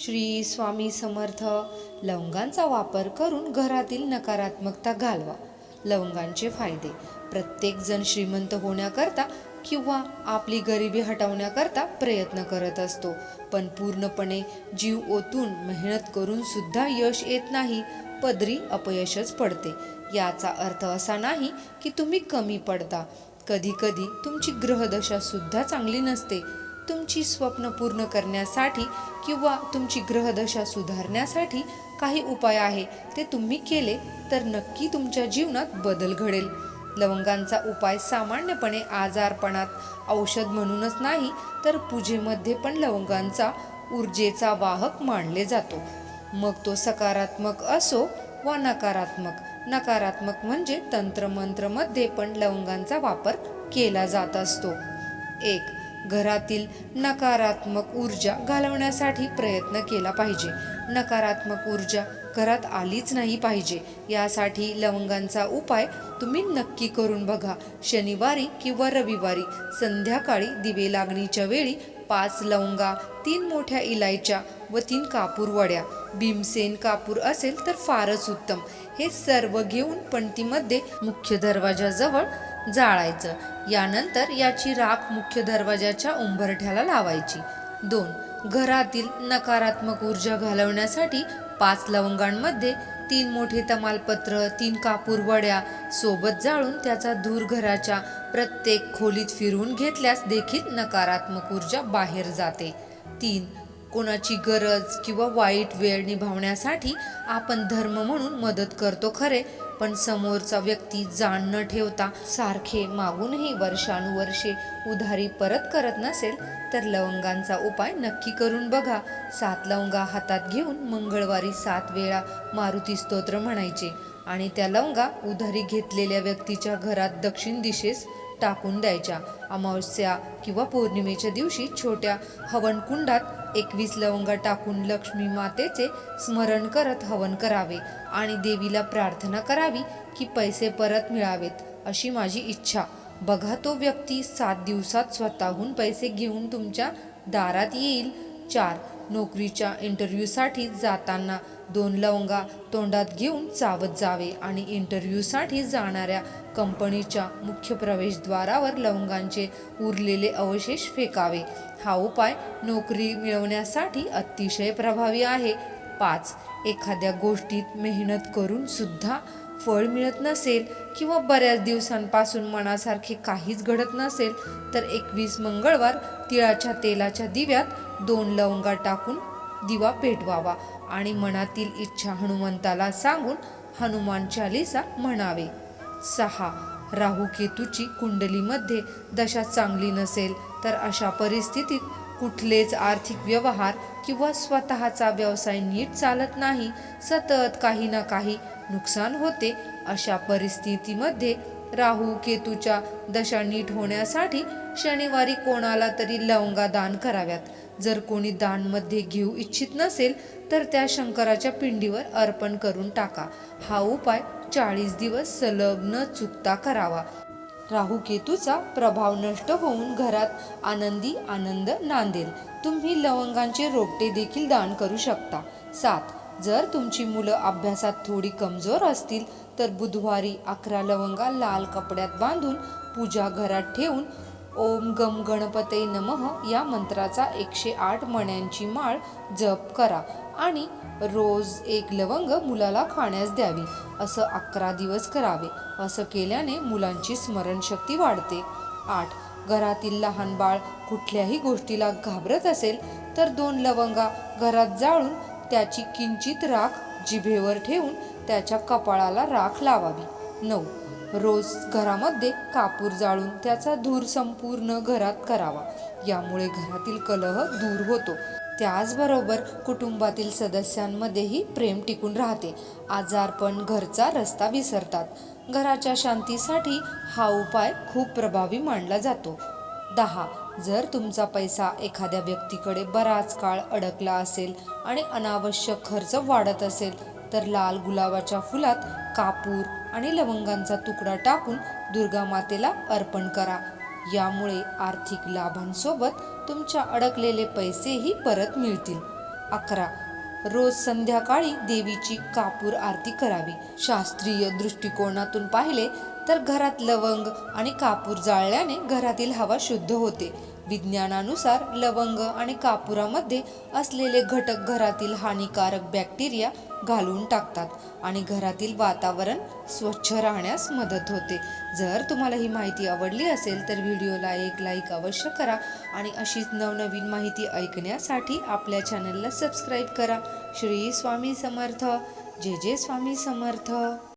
श्री स्वामी समर्थ लवंगांचा वापर करून घरातील नकारात्मकता घालवा. लवंगांचे फायदे. प्रत्येकजण श्रीमंत होण्याकरता किंवा आपली गरिबी हटवण्याकरता प्रयत्न करत असतो. पण पूर्णपणे जीव ओतून मेहनत करून सुद्धा यश येत नाही पदरी अपयशच पडते. याचा अर्थ असा नाही की तुम्ही कमी पडता. कधीकधी तुमची ग्रहदशा सुद्धा चांगली नसते. तुमची स्वप्न पूर्ण करण्यासाठी किंवा तुमची ग्रहदशा सुधारण्यासाठी काही उपाय आहे ते तुम्ही केले तर नक्की तुमच्या जीवनात बदल घडेल. लवंगांचा उपाय सामान्यपणे आजारपणात औषध म्हणूनच नाही तर पूजेमध्ये पण लवंगांचा ऊर्जेचा वाहक मानले जातो. मग तो सकारात्मक असो वा नकारात्मक नकारात्मक म्हणजे तंत्रमंत्रमध्ये पण लवंगांचा वापर केला जात असतो. एक घरातील नकारात्मक ऊर्जा घालवण्यासाठी प्रयत्न केला पाहिजे. नकारात्मक ऊर्जा घरात आलीच नाही पाहिजे. यासाठी लवंगांचा उपाय तुम्ही नक्की करून बघा. शनिवारी किंवा रविवारी संध्याकाळी दिवे लागणीच्या वेळी पाच लवंगा तीन मोठ्या इलायच्या व तीन कापूर वड्या. भीमसेन कापूर असेल तर फारच उत्तम. हे सर्व घेऊन पणतीमध्ये मुख्य दरवाजाजवळ जाळायचं. यानंतर याची राख मुख्य दरवाजाच्या उंबरठ्याला लावायची. दोन घरातील नकारात्मक ऊर्जा घालवण्यासाठी पाच लवंगांमध्ये तीन मोठे तमालपत्र तीन कापूर वड्या सोबत जाळून त्याचा धूर घराच्या प्रत्येक खोलीत फिरवून घेतल्यास देखील नकारात्मक ऊर्जा बाहेर जाते. तीन कोणाची गरज किंवा वाईट वेळ निभावण्यासाठी आपण धर्म म्हणून मदत करतो खरे पण समोरचा व्यक्ती जाण न ठेवता सारखे मागूनही वर्षानुवर्षे उधारी परत करत नसेल तर लवंगांचा उपाय नक्की करून बघा. सात लवंगा हातात घेऊन मंगळवारी सात वेळा मारुती स्तोत्र म्हणायचे आणि त्या लवंगा उधारी घेतलेल्या व्यक्तीच्या घरात दक्षिण दिशेस टाकून द्यायच्या. अमावस्या किंवा पौर्णिमेच्या दिवशी छोट्या हवनकुंडात एकवीस लवंग टाकून लक्ष्मी मातेचे स्मरण करत हवन करावे आणि देवीला प्रार्थना करावी की पैसे परत मिळावेत अशी माझी इच्छा. बघा तो व्यक्ती सात दिवसात स्वतःहून पैसे घेऊन तुमच्या दारात येईल. चार नोकरीच्या इंटरव्ह्यूसाठी जाताना दोन लवंगा तोंडात घेऊन चावत जावे आणि इंटरव्ह्यूसाठी जाणाऱ्या कंपनीच्या मुख्य प्रवेशद्वारावर लवंगांचे उरलेले अवशेष फेकावे. हा उपाय नोकरी मिळवण्यासाठी अतिशय प्रभावी आहे. पाच एखाद्या गोष्टीत मेहनत करून सुद्धा फळ मिळत नसेल किंवा बऱ्याच दिवसांपासून मनासारखे काहीच घडत नसेल तर एकवीस मंगळवार तिळाच्या तेलाच्या दिव्यात दोन लवंगा टाकून दिवा पेटवावा आणि मनातील इच्छा हनुमंताला सांगून हनुमान चालिसा म्हणावे. सहा. राहू केतूची कुंडलीमध्ये दशा चांगली नसेल तर अशा परिस्थितीत कुठलेच आर्थिक व्यवहार किंवा स्वतःचा व्यवसाय नीट चालत नाही सतत काही ना काही नुकसान होते. अशा परिस्थितीमध्ये राहू केतूच्या दशा नीट होण्यासाठी शनिवारी कोणाला तरी लवंगा दान कराव्यात. जर कोणी दानमध्ये घेऊ इच्छित नसेल तर त्या शंकराच्या पिंडीवर अर्पण करून टाका. हा उपाय चाळीस दिवस सलग न चुकता करावा. राहू केतूचा प्रभाव नष्ट होऊन घरात आनंदी आनंद नांदेल. तुम्ही लवंगांचे रोपटे देखील दान करू शकता. सात. जर तुमची मुलं अभ्यासात थोडी कमजोर असतील तर बुधवारी अकरा लवंगा लाल कपड्यात बांधून पूजा घरात ठेवून ओम गम गणपते नमः या मंत्राचा एकशे आठ मण्यांची माळ जप करा. आणि रोज एक लवंग मुलाला खाण्यास द्यावी. असं अकरा दिवस करावे. असं केल्याने मुलांची स्मरणशक्ती वाढते. आठ. घरातील लहान बाळ कुठल्याही गोष्टीला घाबरत असेल तर दोन लवंगा घरात जाळून त्याची किंचित राख जिभेवर ठेवून त्याच्या कपाळाला राख लावावी. नऊ. रोज घरामध्ये कापूर जाळून त्याचा धूर संपूर्ण घरात करावा. यामुळे घरातील कलह दूर होतो. त्याचबरोबर कुटुंबातील सदस्यांमध्येही प्रेम टिकून राहते. आजारपण घरचा रस्ता विसरतात. घराच्या शांतीसाठी हा उपाय खूप प्रभावी मानला जातो. दहा. जर तुमचा पैसा एखाद्या व्यक्तीकडे बराच काळ अडकला असेल आणि अनावश्यक खर्च वाढत असेल तर लाल गुलाबाच्या फुलात कापूर आणि लवंगांचा तुकडा टाकून दुर्गा मातेला अर्पण करा. यामुळे आर्थिक लाभांसोबत तुमच्या अडकलेले पैसेही परत मिळतील. अकरा. रोज संध्याकाळी देवीची कापूर आरती करावी. शास्त्रीय दृष्टिकोनातून पाहिले तर घरात लवंग आणि कापूर जाळल्याने घरातील हवा शुद्ध होते. विज्ञानानुसार लवंग आणि कापुरामध्ये असलेले घटक घरातील हानिकारक बॅक्टेरिया घालून टाकतात आणि घरातील वातावरण स्वच्छ राहण्यास मदत होते. जर तुम्हाला ही माहिती आवडली असेल तर व्हिडिओला एक लाईक अवश्य करा आणि अशीच नवनवीन माहिती ऐकण्यासाठी आपल्या चॅनलला सबस्क्राईब करा. श्री स्वामी समर्थ. जे जे स्वामी समर्थ.